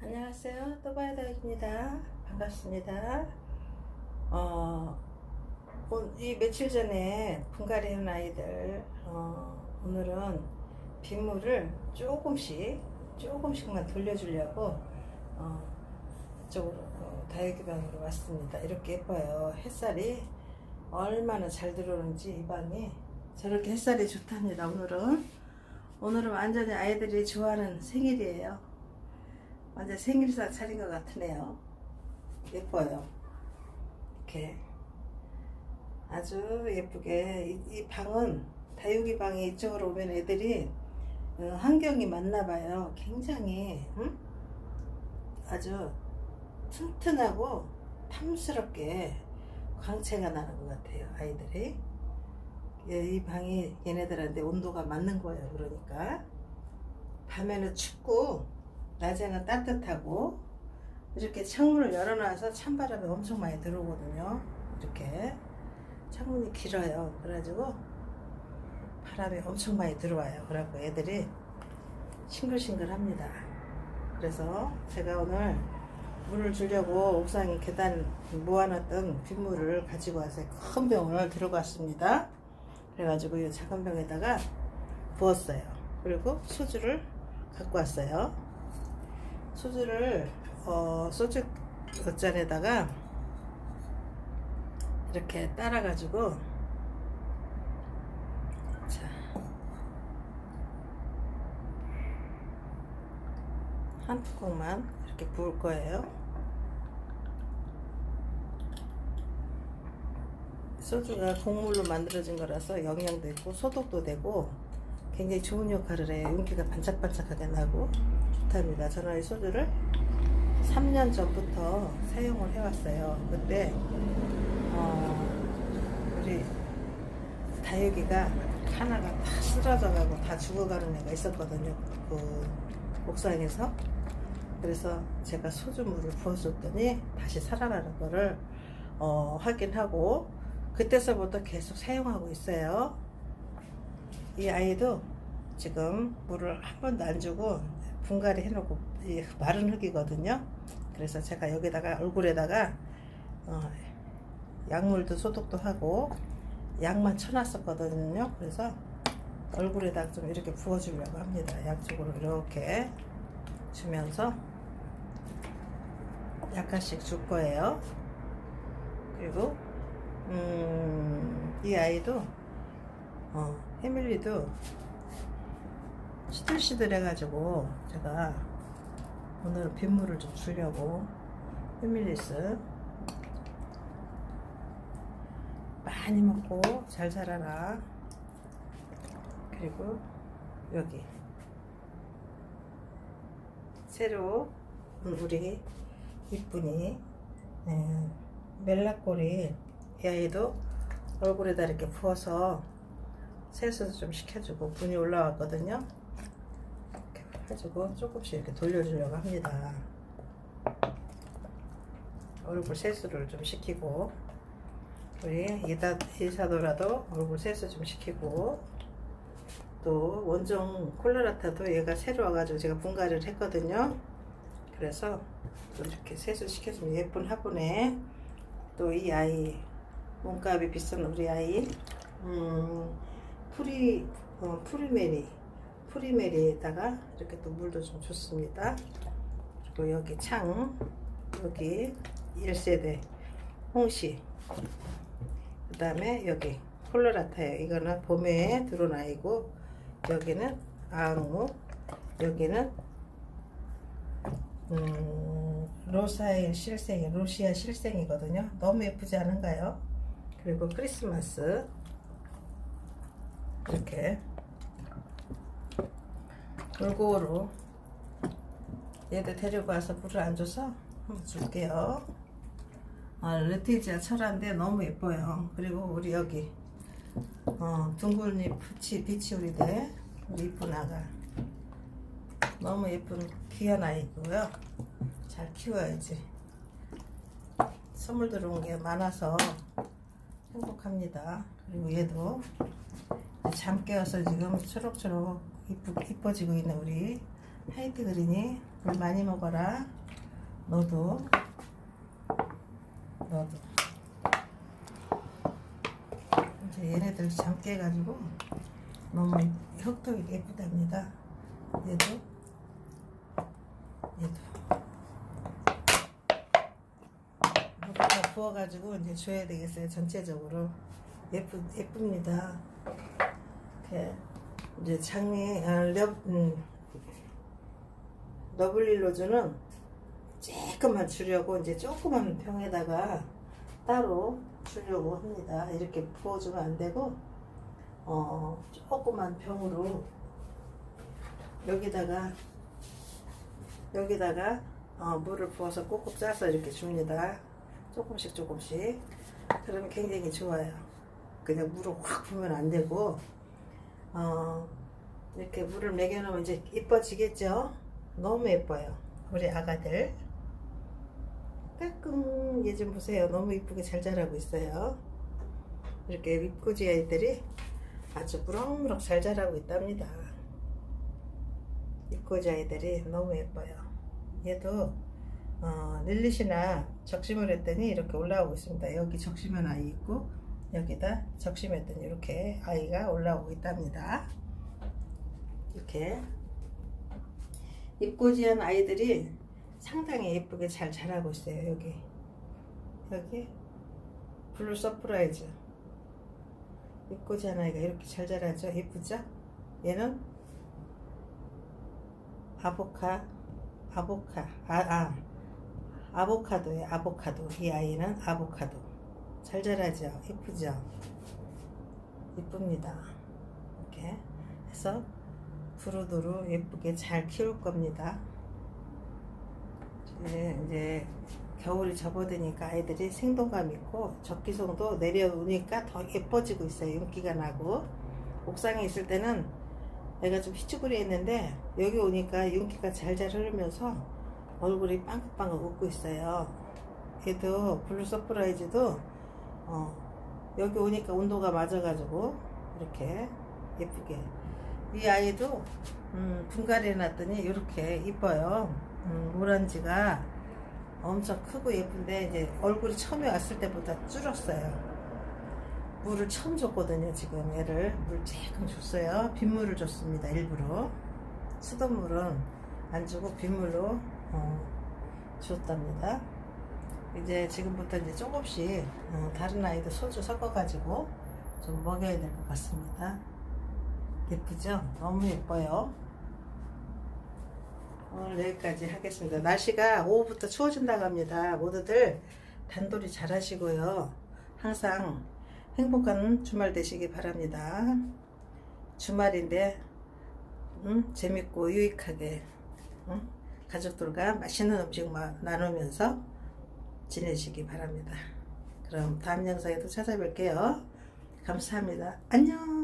안녕하세요. 또바이다입니다. 반갑습니다. 어, 오- 이 며칠 전에 분갈이 한 아이들, 어, 오늘은 빗물을 조금씩, 조금씩만 돌려주려고, 어, 이쪽으로, 어, 다육이 방으로 왔습니다. 이렇게 예뻐요. 햇살이 얼마나 잘 들어오는지 이 방이 저렇게 햇살이 좋답니다. 오늘은. 오늘은 완전히 아이들이 좋아하는 생일이에요. 완전 생일상 차린 것 같으네요. 예뻐요. 이렇게 아주 예쁘게 이, 이 방은 다육이 방이 이쪽으로 오면 애들이 어, 환경이 맞나 봐요. 굉장히 응? 아주 튼튼하고 탐스럽게 광채가 나는 것 같아요. 아이들이 예, 이 방이 얘네들한테 온도가 맞는 거예요. 그러니까 밤에는 춥고 낮에는 따뜻하고 이렇게 창문을 열어놔서 찬바람이 엄청 많이 들어오거든요. 이렇게 창문이 길어요. 그래가지고 바람이 엄청 많이 들어와요. 그래갖고 애들이 싱글싱글합니다. 그래서 제가 오늘 물을 주려고 옥상에 계단 모아놨던 빗물을 가지고 와서 큰 병을 들어갔습니다. 그래가지고 이 작은 병에다가 부었어요. 그리고 소주를 갖고 왔어요. 소주를 어, 소주 잔에다가 이렇게 따라가지고 자 한 뚜껑만 이렇게 부을 거예요. 소주가 곡물로 만들어진 거라서 영양도 있고 소독도 되고 굉장히 좋은 역할을 해요. 윤기가 반짝반짝하게 나고 좋답니다. 저는 이 소주를 3년 전부터 사용을 해왔어요. 그때 어, 우리 다육이가 하나가 다 쓰러져가고 다 죽어가는 애가 있었거든요. 그 옥상에서. 그래서 제가 소주물을 부어줬더니 다시 살아나는 거를 어, 확인하고 그때서부터 계속 사용하고 있어요. 이 아이도 지금 물을 한 번도 안 주고 분갈이 해놓고 이 마른 흙이거든요. 그래서 제가 여기다가 얼굴에다가 어, 약물도 소독도 하고 약만 쳐놨었거든요. 그래서 얼굴에다 좀 이렇게 부어주려고 합니다. 양쪽으로 이렇게 주면서 약간씩 줄 거예요. 그리고 음, 이 아이도 어, 해밀리도 시들시들 해가지고 제가 오늘 빗물을 좀 주려고 해밀리스 많이 먹고 잘 자라라 그리고 여기 새로 우리 이쁜이 네, 멜라꼬리 이 아이도 얼굴에다 이렇게 부어서 세수도 좀 시켜주고 분이 올라왔거든요. 해주고 조금씩 이렇게 돌려주려고 합니다. 얼굴 세수를 좀 시키고 우리 이다 이사도라도 얼굴 세수 좀 시키고 또 원종 콜라라타도 얘가 새로 와가지고 제가 분갈이를 했거든요. 그래서 또 이렇게 세수 시켜주면 예쁜 화분에 또 이 아이 몸값이 비싼 우리 아이 음, 프리 어, 프리메리 프리메리에다가 이렇게 또 물도 좀 줬습니다. 그리고 여기 창 여기 1세대 홍시 그 다음에 여기 콜로라타예요. 이거는 봄에 들어온 아이고 여기는 아흥무 여기는 음, 로사의 실생이 로시아 실생이거든요. 너무 예쁘지 않은가요? 그리고 크리스마스 이렇게 골고루 얘들 데리고 와서 물을 안 줘서 줄게요. 아, 레티지아 철화인데 너무 예뻐요. 그리고 우리 여기 어, 둥글잎 푸치 비치우리대 우리 이쁜 아가 너무 예쁜 귀한 아이고요. 잘 키워야지. 선물 들어온 게 많아서 행복합니다. 그리고 얘도 잠 깨어서 지금 초록초록 이쁘, 이뻐지고 있는 우리 하이트 그린이 물 많이 먹어라. 너도. 너도. 이제 얘네들 잠 깨가지고 너무 혁덕이 예쁘답니다. 얘도. 얘도. 다 부어가지고 이제 줘야 되겠어요. 전체적으로. 예쁘, 예쁩니다. 이렇게 이제 장미, 아, 럽, 음, 러블릴로즈는 조금만 주려고 이제 조그만 병에다가 따로 주려고 합니다. 이렇게 부어주면 안 되고, 어, 조그만 병으로 여기다가, 여기다가 어, 물을 부어서 꼭꼭 짜서 이렇게 줍니다. 조금씩 조금씩. 그러면 굉장히 좋아요. 그냥 물을 확 부으면 안 되고, 어, 이렇게 물을 먹여놓으면 이제 이뻐지겠죠? 너무 예뻐요. 우리 아가들. 깔끔, 얘좀 보세요. 너무 이쁘게 잘 자라고 있어요. 이렇게 입꼬지 아이들이 아주 무럭무럭 잘 자라고 있답니다. 입꼬지 아이들이 너무 예뻐요. 얘도 어, 릴릿이나 적심을 했더니 이렇게 올라오고 있습니다. 여기 적심한 아이 있고 여기다 적심했더니 이렇게 아이가 올라오고 있답니다. 이렇게 입꼬지한 아이들이 상당히 예쁘게 잘 자라고 있어요. 여기 여기 블루 서프라이즈 입꼬지한 아이가 이렇게 잘 자라죠. 예쁘죠? 얘는 아보카 아보카 아, 아 아보카도예요. 아보카도 이 아이는 아보카도 잘 자라죠. 예쁘죠? 예쁩니다. 이렇게 해서 두루두루 예쁘게 잘 키울 겁니다. 이제, 겨울이 접어드니까 아이들이 생동감 있고 적기성도 내려오니까 더 예뻐지고 있어요. 윤기가 나고 옥상에 있을 때는 애가 좀 희쭈그리했는데 여기 오니까 윤기가 잘잘 흐르면서 얼굴이 빵긋빵긋 웃고 있어요. 얘도 블루 서프라이즈도 어, 여기 오니까 온도가 맞아가지고 이렇게 예쁘게 이 아이도 음, 분갈이 해놨더니 이렇게 이뻐요. 음, 모란지가 엄청 크고 예쁜데 이제 얼굴이 처음에 왔을 때보다 줄었어요. 물을 처음 줬거든요. 지금 얘를 물 조금 줬어요. 빗물을 줬습니다. 일부러 수돗물은 안 주고 빗물로 어, 줬답니다. 이제 지금부터 이제 조금씩 어, 다른 아이도 소주 섞어가지고 좀 먹여야 될 것 같습니다. 예쁘죠? 너무 예뻐요. 오늘 여기까지 하겠습니다. 날씨가 오후부터 추워진다고 합니다. 모두들 단돌이 잘 하시고요. 항상 행복한 주말 되시기 바랍니다. 주말인데 음, 재밌고 유익하게 음, 가족들과 맛있는 음식 마- 나누면서 지내시기 바랍니다. 그럼 다음 영상에도 찾아뵐게요. 감사합니다. 안녕.